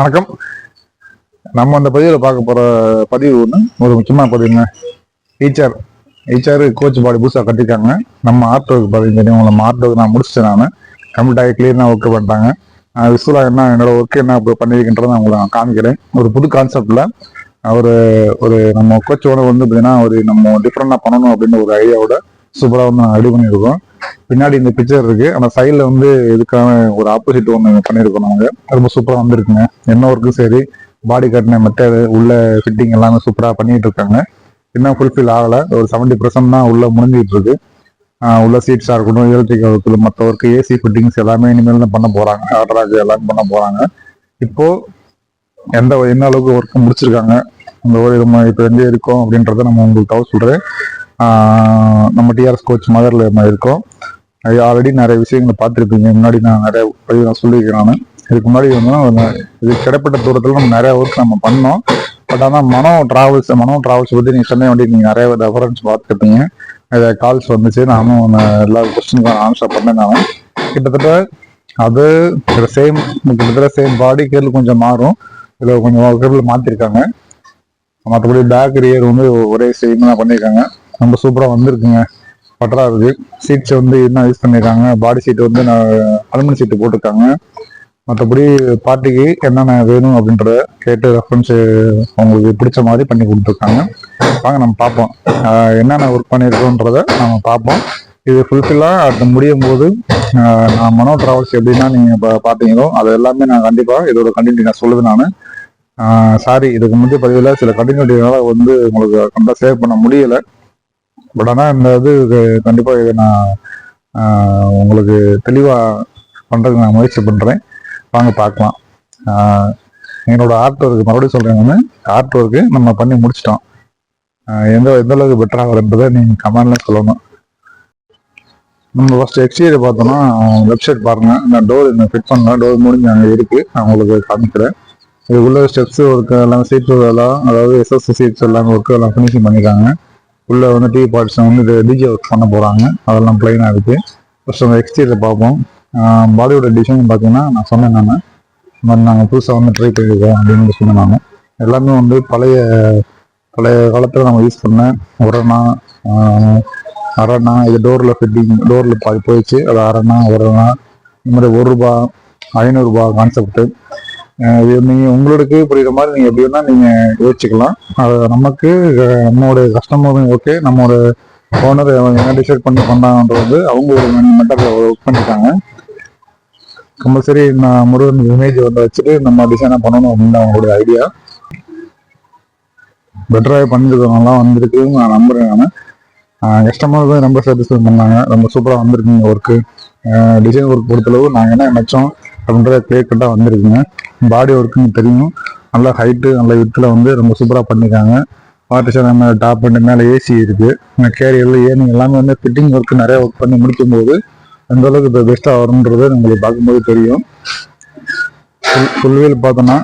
வணக்கம். நம்ம அந்த பதிவில் பார்க்க போகிற பதிவு ஒன்று ஒரு முக்கியமான பதிவுங்க ஹீச்சர் ஹீச்சர் கோச் பாடி புதுசாக கட்டிருக்காங்க. நம்ம ஆர்ட் ஒர்க் பதிவு தெரியும். நம்ம ஆர்ட் ஒர்க் நான் முடிச்சிட்டேன் நான். கம்ப்ளீட் ஆகி கிளியர்னா ஒர்க் பண்ணிட்டாங்க. விசுவலாக என்ன என்னோட ஒர்க் என்ன இப்போ பண்ணியிருக்கின்றதை நான் உங்களுக்கு நான் காமிக்கிறேன். ஒரு புது கான்செப்டில் ஒரு ஒரு நம்ம கோச்சோட வந்து பார்த்தீங்கன்னா ஒரு நம்ம டிஃப்ரெண்டாக பண்ணணும் அப்படின்னு ஒரு ஐடியாவோட சூப்பராக வந்து நாங்கள் ரெடி பண்ணியிருக்கோம். பின்னாடி இந்த பிக்சர் இருக்கு. அந்த சைடில் வந்து இதுக்கான ஒரு ஆப்போசிட் ஒன்று பண்ணியிருக்கோம் நாங்கள் ரொம்ப சூப்பராக வந்திருக்குங்க. என்ன ஒர்க்கும் சரி பாடி கட்டின மெத்தடு உள்ள ஃபிட்டிங் எல்லாமே சூப்பராக பண்ணிட்டு இருக்காங்க. இன்னும் ஃபுல்ஃபில் ஆகலை. ஒரு செவன்டி பர்சன்ட் தான் உள்ளே முடிஞ்சிட்டு இருக்கு. உள்ள சீட்ஸாக இருக்கட்டும் எலக்ட்ரிக்கல் ஒர்க்கு மற்ற ஒர்க்கு ஏசி ஃபிட்டிங்ஸ் எல்லாமே இனிமேல் தான் பண்ண போகிறாங்க ஆர்டராஜ் எல்லாமே பண்ண போகிறாங்க இப்போது எந்த என்ன அளவுக்கு ஒர்க்கு முடிச்சிருக்காங்க? அந்த ஒரு நம்ம இப்போ எங்கே இருக்கோம் அப்படின்றத நம்ம உங்களுக்கு தவிர சொல்கிறேன் நம்ம டிஆர்எஸ் கோச் மதரில் இருக்கோம். ஆல்ரெடி நிறைய விஷயங்களை பார்த்துருப்பீங்க. முன்னாடி நான் நிறைய பதிவு நான் சொல்லியிருக்கேன் நான். இதுக்கு முன்னாடி வந்து இது கிடைப்பட்ட தூரத்தில் நம்ம நிறைய ஒர்க் நம்ம பண்ணோம். பட் ஆனால் மனோ டிராவல்ஸ் மனோ டிராவல்ஸ் பற்றி நீங்கள் சொன்ன வண்டி நீங்கள் நிறைய ரெஃபரன்ஸ் பார்த்துருப்பீங்க. இதை கால்ஸ் வந்துச்சு. நானும் நான் எல்லா கொஸ்டினுக்கும் ஆன்சர் பண்ணேன் நான். கிட்டத்தட்ட அது சேம் கிட்டத்தட்ட சேம் பாடி கேள் கொஞ்சம் மாறும். இதில் கொஞ்சம் கேர்ள் மாற்றிருக்காங்க மற்றபடி பேக் ரியர் வந்து ஒரே சேம் தான் பண்ணியிருக்காங்க ரொம்ப சூப்பராக வந்திருக்குங்க. பட்டரா இருக்கு. சீட்ஸ் வந்து என்ன யூஸ் பண்ணியிருக்காங்க பாடி சீட் வந்து நான் அலுமினி சீட்டு போட்டிருக்காங்க. மற்றபடி பார்ட்டிக்கு என்னென்ன வேணும் அப்படின்றத கேட்டு ரெஃபரன்ஸு அவங்களுக்கு பிடிச்ச மாதிரி பண்ணி கொடுத்துருக்காங்க. வாங்க நம்ம பார்ப்போம். என்னென்ன ஒர்க் பண்ணியிருக்கோன்றத நம்ம பார்ப்போம். இது ஃபுல்ஃபில்லாக அது முடியும் போது நான் மனோ ட்ராவல்ஸ் எப்படின்னா நீங்கள் இப்போ பார்த்தீங்களோ அது எல்லாமே நான் கண்டிப்பாக இதோட கண்டினியூ நான் சொல்லுவேன் நான். சாரி இதுக்கு முந்தைய பதிவில் சில கண்டினியூட்டினால வந்து உங்களுக்கு கண்டிப்பாக சேவ் பண்ண முடியலை. பட் ஆனால் இந்த இது கண்டிப்பாக இதை நான் உங்களுக்கு தெளிவாக பண்ணுறதுக்கு நான் முயற்சி பண்ணுறேன் வாங்க பார்க்கலாம். என்னோட ஆர்ட் ஒர்க்கு மறுபடியும் சொல்கிறேன் ஆர்ட் ஒர்க்கு நம்ம பண்ணி முடிச்சிட்டோம். எந்த எந்த அளவுக்கு பெட்டராக வருன்றதை நீங்கள் கமெண்ட்ல சொல்லணும். நம்ம ஃபர்ஸ்ட் எக்ஸ்டீரியர் பார்த்தோம்னா வெப்சைட் பாருங்கள் நான் டோர் இந்த ஃபிட் பண்ணலாம் டோர் முடிஞ்சு அங்கே இருக்குது நான் உங்களுக்கு காமிக்கிறேன். இதுக்குள்ள ஸ்டெப்ஸ் ஒர்க்கு எல்லாம் சீட்ஸ் எல்லாம் அதாவது எஸ்எஸ்சி சீட்ஸ் எல்லாம் ஒர்க்கு எல்லாம் ஃபினிஷிங் பண்ணியிருக்காங்க உள்ள வந்து டிவி பார்ட்ஸ் வந்து இது டிஜே ஒர்க் பண்ண போறாங்க. அதெல்லாம் பிளைனாக இருக்கு. ஃபர்ஸ்ட் அந்த எக்ஸ்டீரியர் பார்ப்போம். பாடியோட டிசைன் பார்த்தீங்கன்னா நான் சொன்னேன் நான். இந்த மாதிரி நாங்கள் புதுசாக வந்து ட்ரை பண்ணியிருக்கோம் அப்படின்னு சொன்னேன் நான். எல்லாமே வந்து பழைய பழைய காலத்தில் நம்ம யூஸ் பண்ண உரணா அரணா இது டோரில் ஃபிட்டிங் டோரில் பாதி போயிடுச்சு. அது அரணா உரணா இந்த மாதிரி ஒரு ரூபா ஐநூறுரூபா கான்செப்ட்டு இது நீங்கள் உங்களுக்கு புரியுற மாதிரி நீங்கள் எப்படி வேணால் நீங்கள் யோசிச்சுக்கலாம். அது நமக்கு நம்மளோட கஸ்டமரும் ஓகே நம்மளோட ஓனர் என்ன டிசைட் பண்ணி பண்ணாங்கன்றது அவங்க ஒரு மெட்டரில் ஒர்க் பண்ணிட்டாங்க. கம்பல்சரி நான் முருகன் இமேஜ் வந்து வச்சுட்டு நம்ம டிசைனாக பண்ணணும் அப்படின்னு அவங்களுடைய ஐடியா பெட்டராக பண்ணிருக்கவங்கலாம் வந்திருக்கு நான் நம்புறேன் நான். கஸ்டமர் தான் ரொம்ப சாட்டிஸ்ஃபை பண்ணாங்க. ரொம்ப சூப்பராக வந்திருக்குங்க ஒர்க்கு டிசைன் ஒர்க் பொறுத்தளவு நாங்கள் என்ன நினச்சோம் அப்படின்றத கிளியர் கட்டாக வந்திருக்குங்க. பாடி ஒர்க்குன்னு தெரியும். நல்லா ஹைட்டு நல்ல வித்தில் வந்து ரொம்ப சூப்பராக பண்ணியிருக்காங்க வாட்டர் மேலே டாப் அண்ட் மேலே ஏசி இருக்குது கேரியரில் ஏனி எல்லாமே வந்து ஃபிட்டிங் ஒர்க் நிறைய ஒர்க் பண்ணி முடிக்கும் போது எந்த அளவுக்கு பெஸ்ட்டாக வரும்ன்றது நம்மளுக்கு பார்க்கும்போது தெரியும். ஃபுல் பார்த்தோன்னா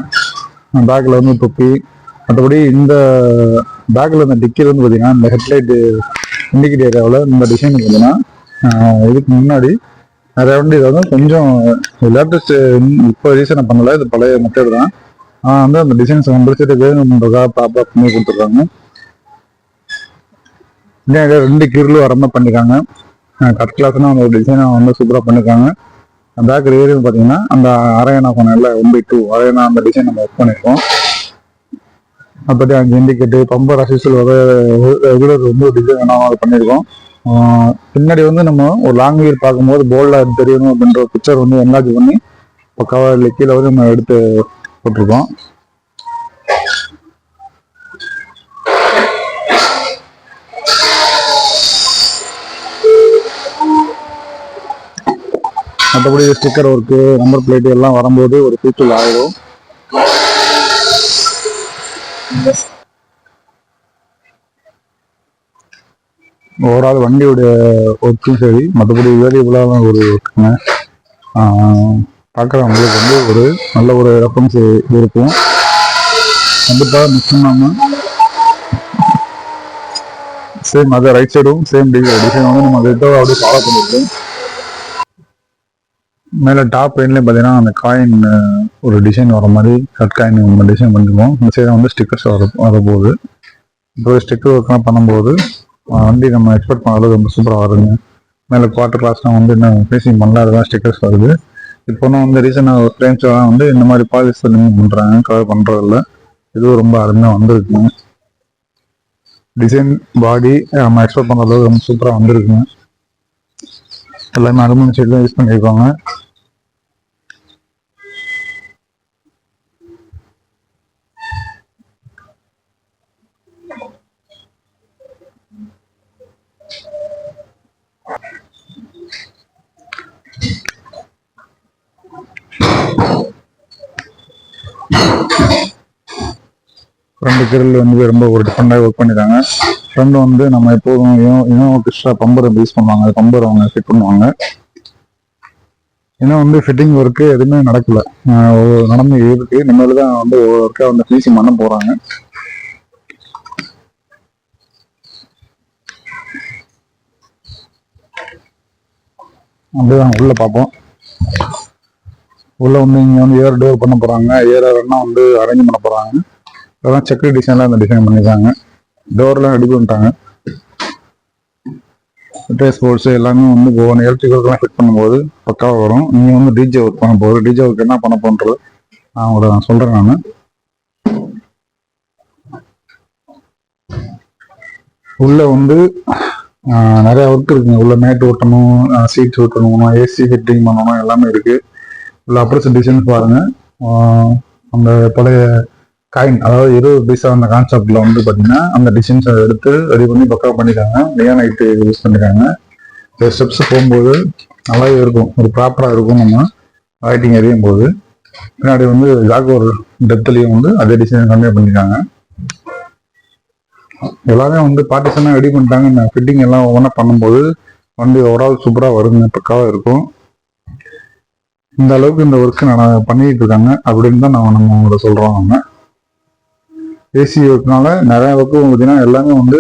பேக்கில் வந்து தொப்பி. மற்றபடி இந்த பேக்கில் இந்த டிக்கில் வந்து பார்த்தீங்கன்னா இந்த ஹெட்லைட்டு இண்டிகேட்டர் ஏரியாவில் இந்த டிசைன் பார்த்தீங்கன்னா இதுக்கு முன்னாடி நிறைய வண்டி இது வந்து கொஞ்சம் லேட்டஸ்ட் இப்போ ரீசனாக பண்ணல. இது பழைய மெத்தட் தான். ஆனால் வந்து அந்த டிசைன்ஸ் முடிச்சுட்டு வேணுன்றதுக்காக ப்ராப்பராக பண்ணி கொடுத்துருக்காங்க. பின்னாடி ரெண்டு கீரிலும் வர மாதிரி பண்ணிருக்காங்க. கட் கிளாஸ்னா அந்த டிசைனை வந்து சூப்பராக பண்ணிருக்காங்க. பேக் ஏரியும் பார்த்தீங்கன்னா அந்த அரையணா கொண்டல ஒன் பை டூ அரையணா அந்த டிசைன் நம்ம ஒர்க் பண்ணியிருக்கோம் அப்படி அங்கே இண்டிகேட்டு பம்பர் அசிஸ்டல் ரெகுலர் வந்து டிசைன் வேணாமல் பண்ணியிருக்கோம் பின்னாடி வந்து நம்ம ஒரு லாங் வியூ பார்க்கும்போது போல்டாக தெரியணும் அப்படின்ற ஒரு பிக்சர் வந்து என்லாஜ் பண்ணி பக்காவாக கீழே வந்து நம்ம எடுத்து போட்டிருக்கோம். மற்றபடி ஸ்டிக்கர் ஒர்க்கு நம்பர் பிளேட் எல்லாம் வரும்போது ஒரு ஃபீச்சர் ஆயிடும் ஓவரால் வண்டியோட ஒர்க்கும் சரி மற்றபடி வேரியபிளான ஒரு ஒர்க்குங்க. பார்க்குறவங்களுக்கு வந்து ஒரு நல்ல ஒரு ரெஃபரன்ஸ் இருக்கும். கண்டிப்பாக மிஸ் பண்ணாமல் சேம் அதே ரைட் சைடும் சேம் டிசைன் டிசைன் வந்து நம்ம ரெட்டோ அப்படியே ஃபாலோ பண்ணிருக்கோம் மேலே டாப் எண்ட்லேயும் பார்த்தீங்கன்னா அந்த காயின் ஒரு டிசைன் வர மாதிரி கட் காயின் நம்ம டிசைன் பண்ணிருக்கோம் இந்த சைடாக வந்து ஸ்டிக்கர்ஸ் வர வரப்போகுது. இப்போ ஸ்டிக்கர் ஒர்க்லாம் பண்ணும்போது வண்டி நம்ம எக்ஸ்பெக்ட் பண்ண அளவுக்கு ரொம்ப சூப்பராக வருங்க மேலே குவார்டர் கிளாஸ்லாம் வந்து இன்னும் ஃபேஸிங் பண்ணல அதுதான் ஸ்டிக்கர்ஸ் வருது. இப்போ வந்து ரீசனாக ஒரு ஃப்ரேம்ஸ்லாம் வந்து இந்த மாதிரி பாலிஸ் பண்ணி பண்ணுறாங்க கவர் பண்ணுறதில்ல இதுவும் ரொம்ப அருமையாக வந்திருக்குங்க. டிசைன் பாடி நம்ம எக்ஸ்பெக்ட் பண்ணுற அளவுக்கு ரொம்ப சூப்பராக வந்திருக்குங்க. எல்லாமே அலுமினியம் சைடு தான் யூஸ் பண்ணியிருக்காங்க. ஃப்ரெண்டு கிரில் வந்து ரொம்ப ஒரு டிஃப்ரெண்டாக ஒர்க் பண்ணிருக்காங்க. ஃப்ரெண்டு வந்து நம்ம எப்போதும் இனோவா எக்ஸ்ட்ரா பம்பர் யூஸ் பண்ணுவாங்க. அந்த பம்பர் அவங்க ஃபிட் பண்ணுவாங்க. ஏன்னா வந்து ஃபிட்டிங் ஒர்க்கு எதுவுமே நடக்கல. நடந்து இருக்கு. இனிமேல் தான் வந்து ஒவ்வொரு ஒர்க்காக வந்து ஃபினிஷிங் பண்ண போகிறாங்க அப்படிதான் உள்ள பார்ப்போம். உள்ள வந்து இங்க வந்து ஏர் டோர் பண்ண போறாங்க. ஏர் ஏர்னா வந்து அரேஞ்ச் பண்ண போறாங்க. அதெல்லாம் செக்கு டிசைன்லாம் அந்த டிசைன் பண்ணிருக்காங்க டோர்லாம் ரெடி பண்ணிட்டாங்க ட்ரேஸ் போர்ட்ஸ் எல்லாமே வந்து ஒவ்வொரு எலக்ட்ரிக்கல்கெலாம் ஃபிட் பண்ணும்போது பக்காவாக வரும். நீங்கள் வந்து டிஜே ஒர்க் பண்ண போகுது. டிஜே ஒர்க் என்ன பண்ண போன்றது நான் உங்களை நான் சொல்கிறேன் நான். உள்ளே வந்து நிறையா நிறைய ஒர்க் இருக்குங்க. உள்ள மேட் ஓட்டணும் சீட்ஸ் ஓட்டணும் ஏசி ஃபிட்டிங் பண்ணணும் எல்லாமே இருக்கு. உள்ள அப்ரஸ் டிசைன்ஸ் பாருங்க. அந்த பழைய காயின் அதாவது இருபது பைசா அந்த கான்செப்ட்ல வந்து பாத்தீங்கன்னா அந்த டிசைன்ஸை எடுத்து ரெடி பண்ணி பக்கா பண்ணிருக்காங்க நியான் நைட்டு யூஸ் பண்ணிருக்காங்க இந்த ஸ்டெப்ஸ் போகும்போது நல்லாவே இருக்கும். ஒரு ப்ராப்பரா இருக்கும் நம்ம ரைட்டிங் எரியும் போது. பின்னாடி வந்து ஜாகோர் டெப்த்லயும் வந்து அதே டிசைன் கம்மியா பண்ணிருக்காங்க எல்லாமே வந்து பார்ட்டிஷனாக ரெடி பண்ணிட்டாங்க. இந்த ஃபிட்டிங் எல்லாம் ஒவ்வொன்றா பண்ணும்போது வண்டி ஓவரால் சூப்பராக வருங்க பக்காவாக இருக்கும். இந்த அளவுக்கு இந்த ஒர்க்கு நான் பண்ணிட்டு இருக்காங்க. அப்படின்னு தான் நான் நம்ம உங்களை சொல்கிறோம் நம்ம. ஏசி ஒர்க்னால நிறைய ஒர்க்கு பார்த்தீங்கன்னா எல்லாமே வந்து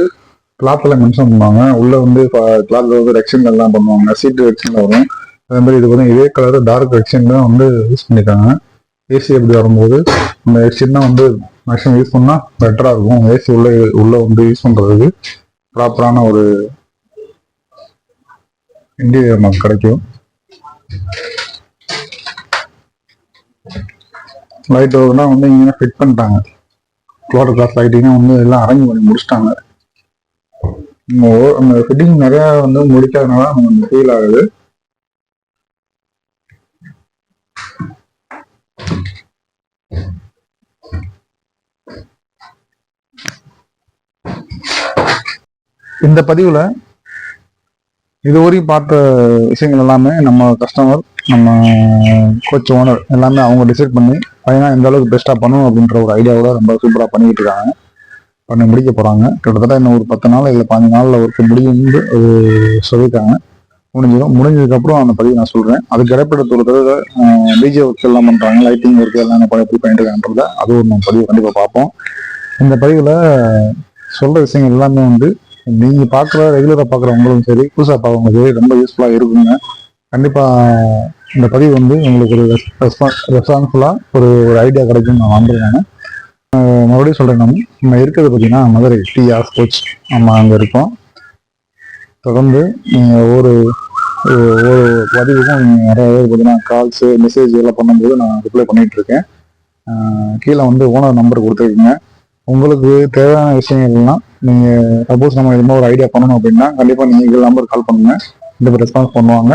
கிளாத்தில் மென்ஷன் பண்ணுவாங்க. உள்ள வந்து கிளாத்தில் வந்து ரெக்ஷன் எல்லாம் பண்ணுவாங்க. சீட்டு ரெக்ஷனில் வரும். அதே மாதிரி இது வந்து இதே கலர் டார்க் ரெக்ஷன் தான் வந்து யூஸ் பண்ணியிருக்காங்க ஏசி எப்படி வரும்போது அந்த ரெக்ஷன் தான் வந்து மேக்ஸிமம் யூஸ் பண்ணால் பெட்டராக இருக்கும். ஏசி உள்ள உள்ள வந்து யூஸ் பண்ணுறதுக்கு ப்ராப்பரான ஒரு இன்டீரியர் நமக்கு கிடைக்கும். லைட் ஒர்க்லாம் வந்து இங்கே ஃபிட் பண்ணிட்டாங்க. குவார்டர் கிளாஸ் லைட்டிங்லாம் வந்து எல்லாம் அரேஞ்ச் பண்ணி முடிச்சிட்டாங்க. அந்த ஃபிட்டிங் நிறைய வந்து முடிக்காதனால நமக்கு ஃபீல் ஆகுது. இந்த பதிவுல இதுவரையும் பார்த்த விஷயங்கள் எல்லாமே நம்ம கஸ்டமர் நம்ம கோச் ஓனர் எல்லாமே அவங்க டிசைட் பண்ணி பையனா எந்த அளவுக்கு பெஸ்ட்டாக பண்ணணும் அப்படின்ற ஒரு ஐடியாவோட ரொம்ப சூப்பராக பண்ணிக்கிட்டு இருக்காங்க. பண்ணி முடிக்க போகிறாங்க கிட்டத்தட்ட இன்னும் ஒரு பத்து நாள் இல்லை பதினஞ்சு நாளில் ஒர்க்கு முடியும்னு சொல்லியிருக்காங்க. முடிஞ்சிடும். முடிஞ்சதுக்கப்புறம் அந்த பதிவு நான் சொல்கிறேன் அதுக்கு இடைப்பட்ட ஒரு தடவை டிஜே ஒர்க் எல்லாம் பண்ணுறாங்க லைட்டிங் ஒர்க் எல்லாம் எப்படி எப்படி பண்ணிட்டு இருக்காங்கன்றத அது ஒரு நம்ம பதிவு கண்டிப்பாக பார்ப்போம். இந்த பதிவில் சொல்கிற விஷயங்கள் எல்லாமே வந்து நீங்க பாக்குற ரெகுலரா பார்க்குறவங்களும் சரி புதுசா பார்க்கறவங்களும் சரி ரொம்ப யூஸ்ஃபுல்லா இருக்குங்க. கண்டிப்பா இந்த பதிவு வந்து உங்களுக்கு ஒரு ரெஸ்பான்ஸ்ஃபுல்லா ஒரு ஒரு ஐடியா கிடைக்கும்னு நான் நம்புறேன். மறுபடியும் சொல்றேன் நம்ம நம்ம இருக்கிறது பார்த்தீங்கன்னா மதுரை டிஆர் கோச் நம்ம அங்கே இருக்கோம். தொடர்ந்து நீங்கள் ஒவ்வொரு ஒவ்வொரு பதிவுக்கும் நீங்கள் நிறைய பேர் பார்த்தீங்கன்னா கால்ஸு மெசேஜ் எல்லாம் பண்ணும்போது நான் ரிப்ளை பண்ணிட்டு இருக்கேன். கீழே வந்து ஓனர் நம்பர் கொடுத்துருக்கீங்க. உங்களுக்கு தேவையான விஷயங்கள்லாம் நீங்க சப்போஸ் நம்ம இது ஒரு ஐடியா பண்ணணும் அப்படின்னா கண்டிப்பா நீங்க இதில் நம்பர் கால் பண்ணுங்க. இந்த ரெஸ்பான்ஸ் பண்ணுவாங்க.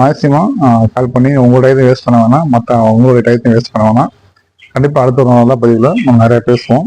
மேக்சிமம் கால் பண்ணி உங்களோட டயத்தை வேஸ்ட் பண்ண வேணாம். மற்ற அவங்களோட டயத்தையும் வேஸ்ட் பண்ண வேணாம். கண்டிப்பா அடுத்த ஒரு நல்ல பதிவில் நம்ம நிறைய பேசுவோம்.